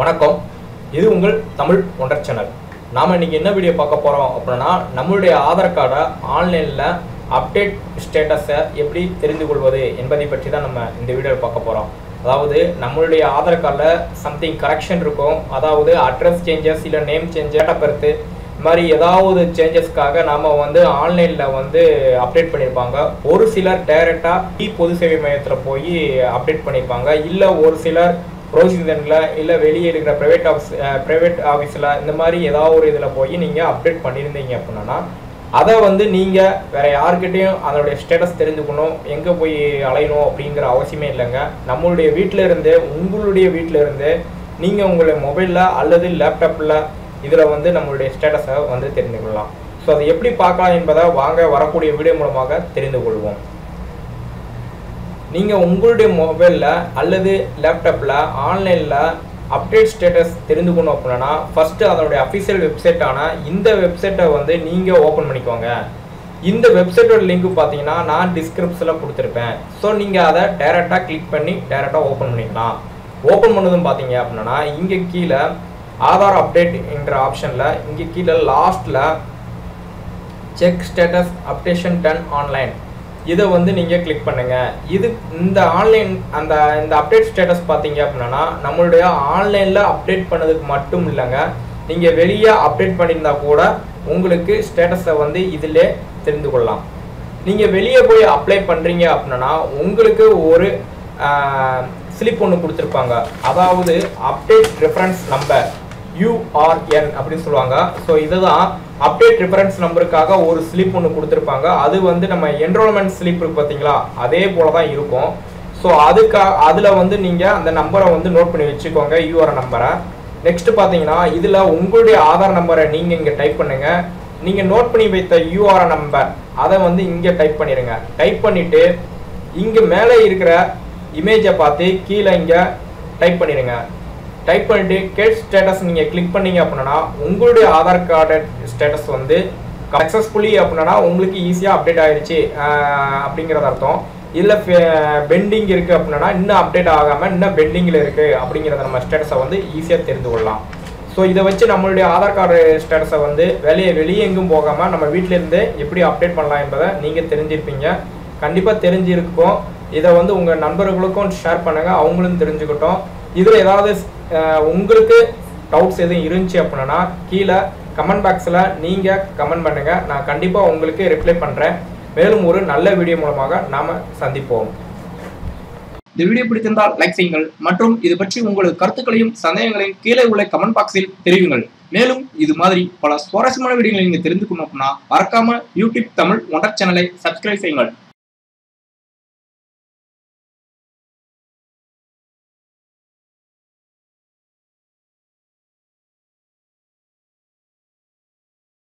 வணக்கம். இது உங்கள் தமிழ் ஒன்றர் சேனல். நாம் இன்னைக்கு என்ன வீடியோ பார்க்க போகிறோம் அப்படின்னா நம்மளுடைய ஆதார் கார்டை ஆன்லைனில் அப்டேட் ஸ்டேட்டஸை எப்படி தெரிந்து கொள்வது என்பதை பற்றி தான் நம்ம இந்த வீடியோவில் பார்க்க போகிறோம் அதாவது நம்மளுடைய ஆதார் கார்டில் சம்திங் கரெக்ஷன் இருக்கும். அதாவது அட்ரஸ் சேஞ்சஸ் இல்லை நேம் சேஞ்ச் டேட்டா பர்த்து இது மாதிரி ஏதாவது சேஞ்சஸ்க்காக நாம் வந்து ஆன்லைனில் வந்து அப்டேட் பண்ணியிருப்பாங்க ஒரு சிலர் டைரெக்டாக இ பொது சேவை மையத்தில் போய் அப்டேட் பண்ணியிருப்பாங்க இல்லை ஒரு சிலர் ப்ரொசீஜரில் இல்லை வெளியே இருக்கிற ப்ரைவேட் ஆஃபீஸ் ப்ரைவேட் ஆஃபீஸில் இந்த மாதிரி ஏதாவது ஒரு இதில் போய் நீங்கள் அப்டேட் பண்ணியிருந்தீங்க அப்படின்னா அதை வந்து நீங்கள் வேறு யார்கிட்டையும் அதனுடைய ஸ்டேட்டஸ் தெரிஞ்சுக்கணும் எங்கே போய் அலையணும் அப்படிங்கிற அவசியமே இல்லைங்க. நம்மளுடைய வீட்டில் இருந்து உங்களுடைய வீட்டில் இருந்து நீங்கள் உங்களுடைய மொபைலில் அல்லது லேப்டாப்பில் இதில் வந்து நம்மளுடைய ஸ்டேட்டஸை வந்து தெரிந்து கொள்ளலாம் ஸோ அதை எப்படி பார்க்கலாம் என்பதை வாங்க வரக்கூடிய வீடியோ மூலமாக தெரிந்து கொள்வோம். நீங்கள் உங்களுடைய மொபைலில் அல்லது லேப்டாப்பில் ஆன்லைனில் அப்டேட் ஸ்டேட்டஸ் தெரிந்துக்கணும் அப்படின்னா ஃபஸ்ட்டு அதனுடைய அஃபிஷியல் வெப்சைட்டான இந்த வெப்சைட்டை வந்து நீங்கள் ஓப்பன் பண்ணிக்கோங்க. இந்த வெப்சைட்டோட லிங்க் பார்த்தீங்கன்னா நான் டிஸ்கிரிப்ஷனில் கொடுத்துருப்பேன். ஸோ நீங்கள் அதை டைரெக்டாக கிளிக் பண்ணி டைரெக்டாக ஓப்பன் பண்ணிக்கலாம். ஓப்பன் பண்ணதும் பார்த்தீங்க அப்படின்னா இங்கே கீழே ஆதார் அப்டேட் என்ற ஆப்ஷனில் இங்கே கீழே லாஸ்ட்டில் check status updation done online இதை வந்து நீங்கள் கிளிக் பண்ணுங்கள் இது இந்த ஆன்லைன் அந்த இந்த அப்டேட் ஸ்டேட்டஸ் பார்த்தீங்க அப்படின்னா நம்மளுடைய ஆன்லைனில் அப்டேட் பண்ணதுக்கு மட்டும் இல்லைங்க. நீங்கள் வெளியே அப்டேட் பண்ணியிருந்தா கூட உங்களுக்கு ஸ்டேட்டஸை வந்து இதிலே தெரிந்து கொள்ளலாம். நீங்கள் வெளியே போய் அப்ளை பண்ணுறீங்க அப்படின்னா உங்களுக்கு ஒரு ஸ்லிப் ஒன்று கொடுத்துருப்பாங்க. அதாவது அப்டேட் ரெஃபரன்ஸ் நம்பர் யூஆர்என் அப்படின்னு சொல்லுவாங்க. ஸோ இதுதான் அப்டேட் ரெஃபரன்ஸ் நம்பருக்காக ஒரு ஸ்லிப் ஒன்று கொடுத்துருப்பாங்க. அது வந்து நம்ம என்ரோல்மெண்ட் ஸ்லிப் இருக்கு பார்த்தீங்களா அதே போல தான் இருக்கும். ஸோ அதுக்கா அதில் வந்து நீங்கள் அந்த நம்பரை வந்து நோட் பண்ணி வச்சுக்கோங்க யூஆர் நம்பரை நெக்ஸ்ட் பார்த்தீங்கன்னா இதில் உங்களுடைய ஆதார் நம்பரை நீங்கள் இங்கே டைப் பண்ணுங்கள் நீங்கள் நோட் பண்ணி வைத்த யூஆர் நம்பர் அதை வந்து இங்கே டைப் பண்ணிடுங்க டைப் பண்ணிவிட்டு இங்கே மேலே இருக்கிற இமேஜை பார்த்து கீழே இங்கே டைப் பண்ணிடுங்க டைப் பண்ணிட்டு கேட் ஸ்டேட்டஸ் நீங்கள் கிளிக் பண்ணீங்க அப்படின்னா உங்களுடைய ஆதார் கார்டு ஸ்டேட்டஸ் வந்து சக்ஸஸ்ஃபுல்லி அப்படின்னா உங்களுக்கு ஈஸியாக அப்டேட் ஆயிடுச்சு அப்படிங்கிறது அர்த்தம். இல்லை பெண்டிங் இருக்குது அப்படின்னா இன்னும் அப்டேட் ஆகாமல் இன்னும் பெண்டிங்கில் இருக்குது அப்படிங்கிறத நம்ம ஸ்டேட்டஸை வந்து ஈஸியாக தெரிந்து கொள்ளலாம். ஸோ இதை வச்சு நம்மளுடைய ஆதார் கார்டு ஸ்டேட்டஸை வந்து வெளியே வெளியே எங்கும் போகாமல் நம்ம வீட்டிலேருந்தே எப்படி அப்டேட் பண்ணலாம் என்பதை நீங்கள் தெரிஞ்சிருப்பீங்க. கண்டிப்பாக தெரிஞ்சிருக்கும். இதை வந்து உங்கள் நண்பர்களுக்கும் ஷேர் பண்ணுங்கள் அவங்களும் தெரிஞ்சுக்கிட்டோம். இதில் ஏதாவது உங்களுக்கு டவுட்ஸ் எதுவும் இருந்துச்சு அப்படின்னா கீழே கமெண்ட் பாக்ஸில் நீங்கள் கமெண்ட் பண்ணுங்கள் நான் கண்டிப்பாக உங்களுக்கு ரிப்ளை பண்ணுறேன் மேலும் ஒரு நல்ல வீடியோ மூலமாக நாம் சந்திப்போம். இந்த வீடியோ பிடித்திருந்தால் லைக் செய்யுங்கள். மற்றும் இது பற்றி உங்களது கருத்துக்களையும் சந்தேகங்களையும் கீழே உள்ள கமெண்ட் பாக்ஸில் தெரிவிங்கள். மேலும் இது மாதிரி பல சுவாரஸ்யமான வீடியோகளை நீங்கள் தெரிந்து கொள்ளணும் அப்படின்னா மறக்காம யூடியூப் தமிழ் ஒன்றர் சேனலை சப்ஸ்கிரைப் செய்யுங்கள்.